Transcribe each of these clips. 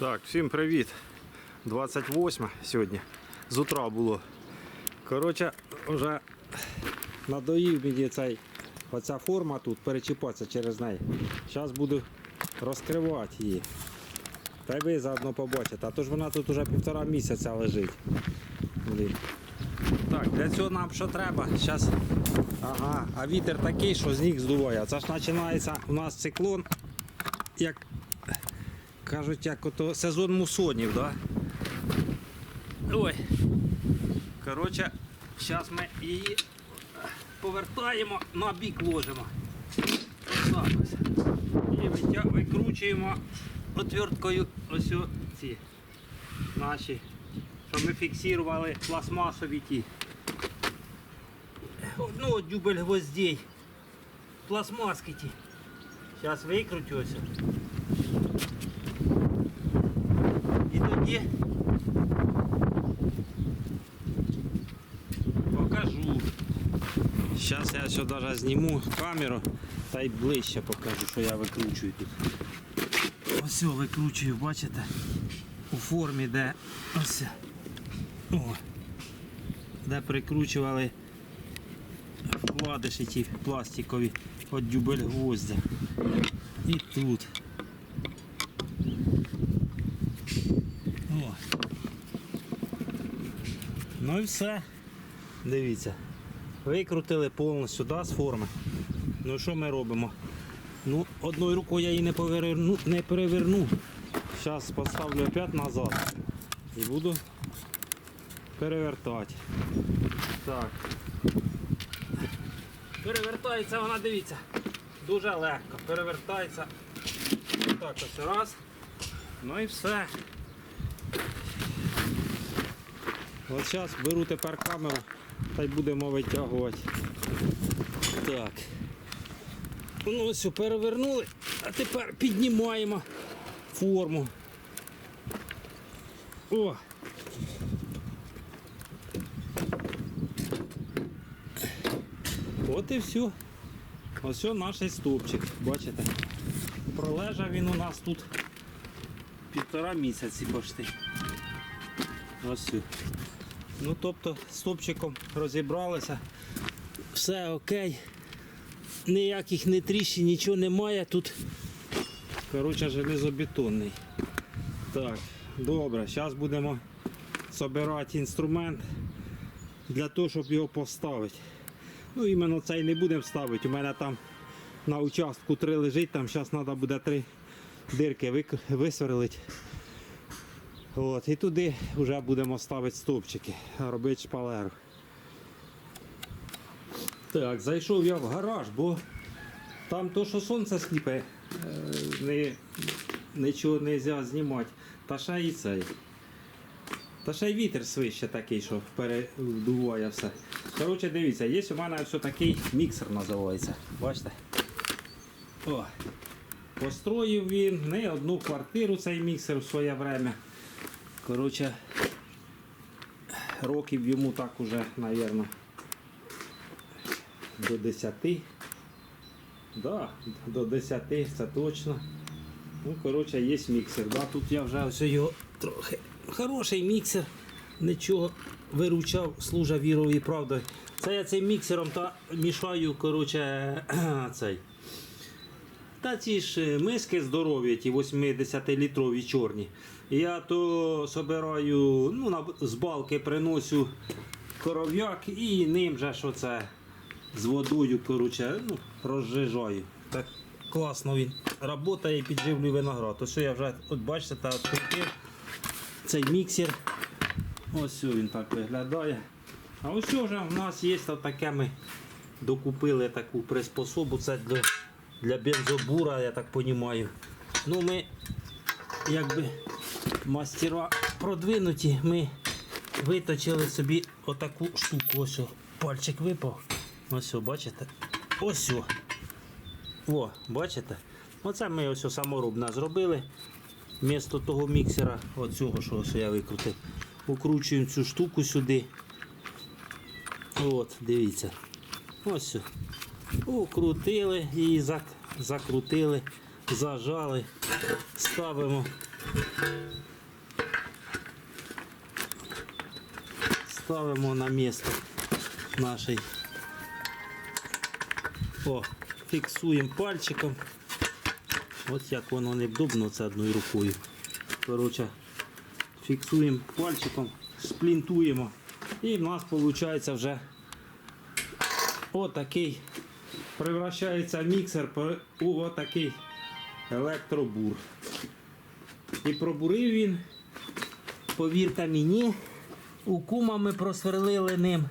Так, всім привіт. 28 сьогодні. З утра було. Коротше, вже надоїв мені цей, оця форма тут, перечіпатися через неї. Зараз буду розкривати її. Та й ви заодно побачите. А то ж вона тут вже півтора місяця лежить. Блін. Так, для цього нам що треба? Зараз. Ага, а вітер такий, що з ніг здуває. Це ж починається у нас циклон, як кажуть, як ото сезон мусонів, да? Ой. Коротше, зараз ми її повертаємо, на бік ложимо. Ось. І витя- викручуємо отверткою ось ці наші, щоб ми фіксували пластмасові ті. Ну, дюбель гвоздей. Пластмаски ті. Зараз викрутю ось. І покажу. Зараз я сюди даже зніму камеру та й ближче покажу, що я викручую тут. Ось викручую, бачите? У формі, де ось. О, де прикручували вкладиші ті пластикові от дюбель гвоздя. І тут. О. Ну і все. Дивіться. Викрутили повністю да, з форми. Ну що ми робимо? Ну, одною рукою я її не поверну, не переверну. Зараз поставлю опять назад і буду перевертати. Так. Перевертається вона, дивіться, дуже легко. Перевертається. Так, ось раз. Ну і все. От зараз беру тепер камеру та й будемо витягувати. Так. Ну ось перевернули, а тепер піднімаємо форму. О! От і все. Ось наш стовпчик, бачите? Пролежав він у нас тут півтора місяці почти. Ось. Ну тобто з стовпчиком розібралися. Все окей. Ніяких не тріщин, нічого немає тут. Коротше, железобетонний. Так, добре, зараз будемо збирати інструмент для того, щоб його поставити. Ну, іменно цей не будемо ставити. У мене там на участку три лежить, там зараз треба буде три дирки висверлити. От, і туди вже будемо ставити стовпчики, робити шпалеру. Так, зайшов я в гараж, бо там то, що сонце сліпе, е, не, нічого не можна знімати. Та ще і цей. Та ще й вітер свище такий, що передуває все. Коротше, дивіться, є у мене ось такий міксер називається. Бачите? О. Построїв він не одну квартиру цей міксер в своє время. Коротше, років йому так уже, мабуть, до 10. Да, до 10, це точно. Ну, коротше, є міксер. Да, тут я вже ось його трохи хороший міксер. Нічого виручав, служа вірою і правдою. Це я цим міксером та мішаю, коротше, цей. Та ці ж миски здорові, ті 80-літрові чорні. Я то собираю, ну, з балки приношу коров'як і ним же що це з водою коротше, ну, розжижаю. Так класно він працює і підживлює виноград. Ось я вже, от бачите, та відкрутив цей міксер. Ось він так виглядає. А ось вже в нас є таке ми докупили таку приспособу. Це для, для бензобура, я так розумію. Ну ми якби мастера продвинуті, ми виточили собі отаку штуку. Ось пальчик випав. Ось, бачите? Ось. о. Бачите? Оце ми ось саморобно зробили. Вмісто того міксера, оцього, що ось я викрутив, укручуємо цю штуку сюди. От, дивіться. Ось. Укрутили її, зак- закрутили. зажали, ставимо. Ставимо на місце нашій. О, фіксуємо пальчиком. Ось як воно невдобно це одною рукою. Коротше, фіксуємо пальчиком, сплінтуємо. І в нас виходить вже отакий. Превращається міксер у отакий електробур. І пробурив він, повірте мені, у кума ми просверлили ним.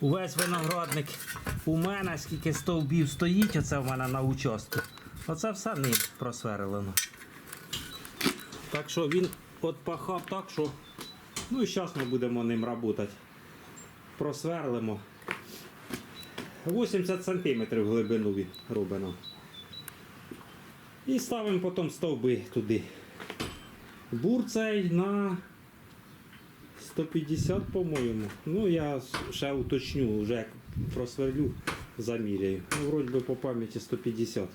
Увесь виноградник у мене, скільки стовбів стоїть, оце в мене на участку. Оце все ним просверлено. Так що він от пахав так, що. Ну і зараз ми будемо ним працювати. Просверлимо. 80 см глибину він робимо. І ставимо потім стовби туди. Бур цей на 150, по-моєму. Ну, я ще уточню, вже як просверлю, заміряю. Ну, вроді би по пам'яті 150.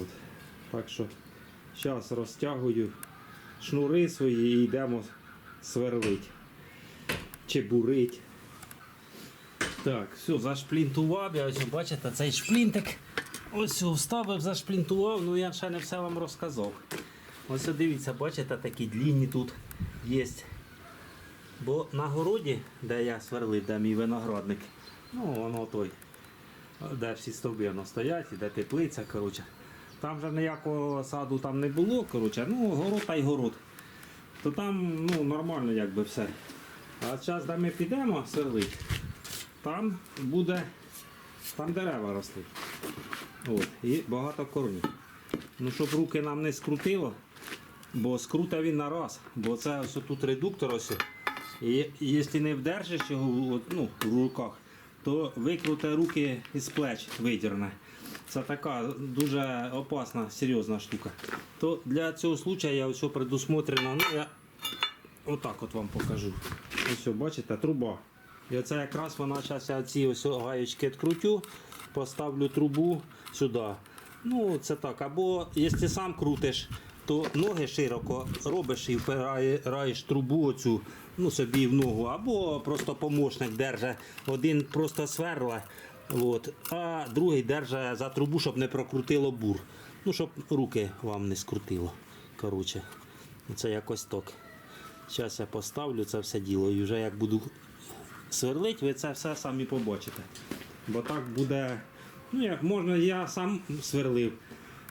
От. Так що зараз розтягую шнури свої і йдемо сверлить. Чи бурить. Так, все, зашплінтував. Я ось бачите, цей шплінтик. Ось вставив, зашплінтував, ну я ще не все вам розказав. Ось дивіться, бачите, такі длінні тут є. Бо на городі, де я сверлив, де мій виноградник, ну воно той, де всі стовби воно стоять, і де теплиця, коротше. Там вже ніякого саду там не було, коротше, ну город та й город. То там ну, нормально якби все. А зараз, де ми підемо сверлить, там буде, там дерева ростуть. От, і багато корнів. Ну, щоб руки нам не скрутило, бо скрута він на раз. Бо це ось тут редуктор ось. І якщо не вдержиш його ну, в руках, то викруте руки із плеч видірне. Це така дуже опасна, серйозна штука. То для цього случаю я ось предусмотрено, ну я отак от вам покажу. Ось, бачите, труба. І оце якраз вона зараз я ці гаєчки відкрутю, поставлю трубу сюди. Ну, це так. Або якщо сам крутиш, то ноги широко робиш і впираєш трубу оцю, ну, собі в ногу, або просто помощник держить. Один просто сверла, от, а другий держить за трубу, щоб не прокрутило бур. Ну, щоб руки вам не скрутило. Коротше, це якось так. Зараз я поставлю це все діло і вже як буду сверлить, ви це все самі побачите. Бо так буде, ну як можна, я сам сверлив,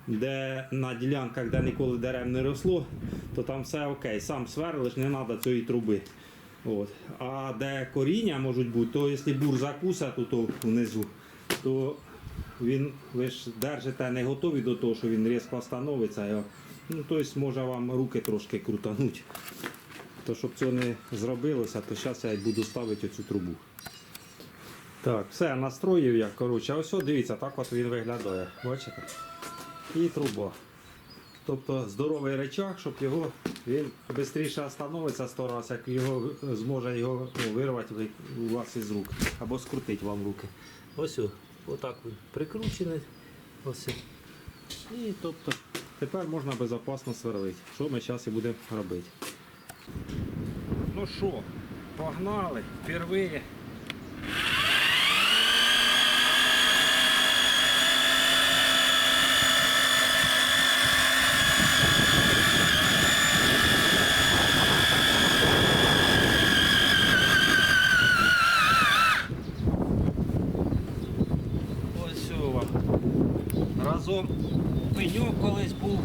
де на ділянках, де ніколи дерев не росло, то там все окей, сам сверлиш, не треба цієї труби. От. А де коріння можуть бути, то якщо бур закуса тут внизу, то він, ви ж держите не готові до того, що він різко становиться. Ну, тобто може вам руки трошки крутануть. То щоб цього не зробилося, то зараз я буду ставити оцю трубу. Так, все, настроїв я. Коротше, ось дивіться, так от він виглядає. Бачите? І труба. Тобто здоровий речах, щоб його він швидше встановиться сто раз, як його зможе його ну, вирвати ви- у вас із рук. Або скрутити вам руки. Ось отак він прикручений. Ось. І тобто тепер можна безпечно сверлити. Що ми зараз і будемо робити. Ну що, погнали, впервые. Разом. Пеньок колись був,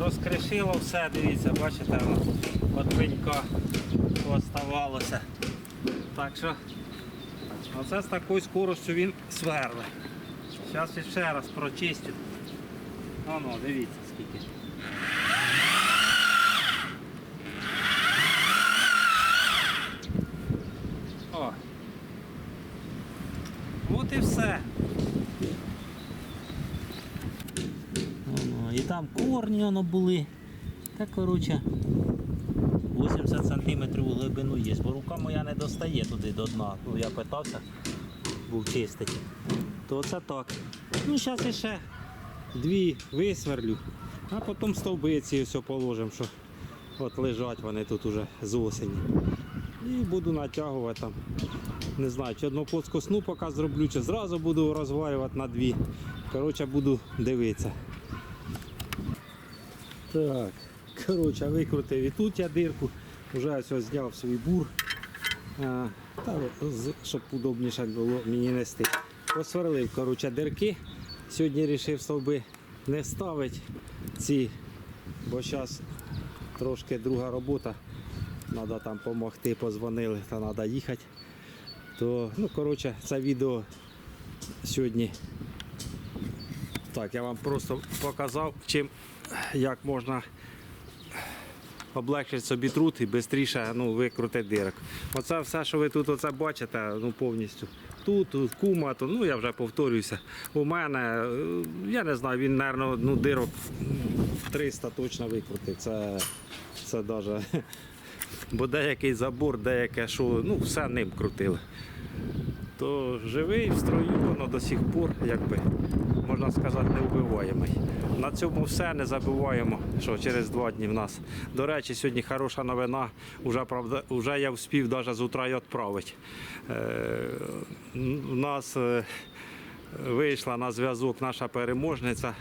розкришило все, дивіться, бачите, от пенька оставалося. Так що оце з такою скоростю він сверле. Зараз ще раз прочистю. Воно, дивіться скільки. О. От і все. Воно, і там корні воно були. Та коротше 80 см у глибину є, бо рука моя не достає туди до дна. Ну я питався, був чистий. То це так. Ну, зараз ще дві висверлю, а потім стовби ці все положимо, що от лежать вони тут уже з осені. І буду натягувати там. Не знаю, чи одну плоскосну поки зроблю, чи зразу буду розварювати на дві. Коротше, буду дивитися. Так, коротше, викрутив і тут я дирку, вже ось зняв свій бур. Та, щоб удобніше було мені нести. Посверлив коротше, дирки. Сьогодні вирішив стовби не ставити ці, бо зараз трошки друга робота. Треба там допомогти, позвонили, та треба їхати. То, ну, коротше, це відео сьогодні. Так, я вам просто показав, чим, як можна облегчити собі труд і швидше ну, викрутити дирок. Оце все, що ви тут оце бачите, ну повністю. Тут, тут кума, то, ну я вже повторююся. У мене, е, я не знаю, він, мабуть, ну, дирок 300 точно викрутив. Це, це даже, бо деякий забор, деяке, що, ну, все ним крутили. То живий в строю, воно до сих пор, якби, можна сказати, невбиваємий. На цьому все не забуваємо, що через два дні в нас. До речі, сьогодні хороша новина. Уже, правда, уже я вспів навіть з утра й відправити. Е, у нас е, вийшла на зв'язок наша переможниця.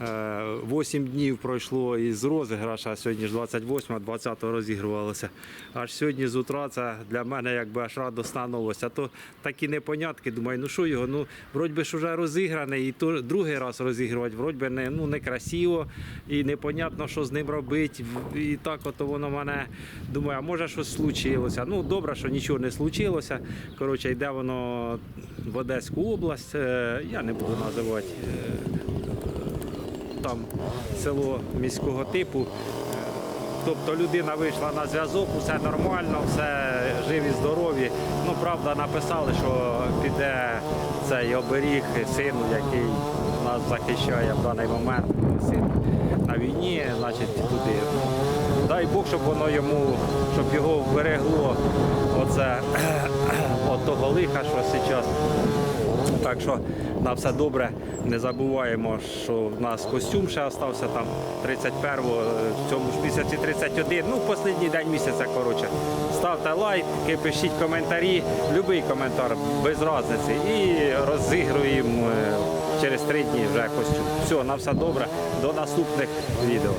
Е, 8 днів пройшло із розіграша, сьогодні ж 28 20 розігрувалося. Аж сьогодні з утра це для мене якби аж радосна новость. А то такі непонятки, думаю, ну що його, ну вроді би ж вже розіграний, і то другий раз розігрувати, вроді би не, ну, некрасиво і непонятно, що з ним робити. І так от воно мене думаю, а може щось случилося. Ну добре, що нічого не случилося. Коротше, йде воно в Одеську область, Е, я не буду називати. Там село міського типу. Тобто людина вийшла на зв'язок, усе нормально, все живі, здорові. Ну, правда, написали, що піде цей оберіг сину, який нас захищає в даний момент. Син на війні, значить, туди. Дай Бог, щоб воно йому, щоб його вберегло оце от того лиха, що зараз. Так що на все добре. Не забуваємо, що в нас костюм ще залишився там 31-го, е, в цьому ж місяці 31. Ну, останній день місяця, коротше. Ставте лайки, пишіть коментарі, будь-який коментар без різниці. І розігруємо е, через три дні вже костюм. Все, на все добре. До наступних відео.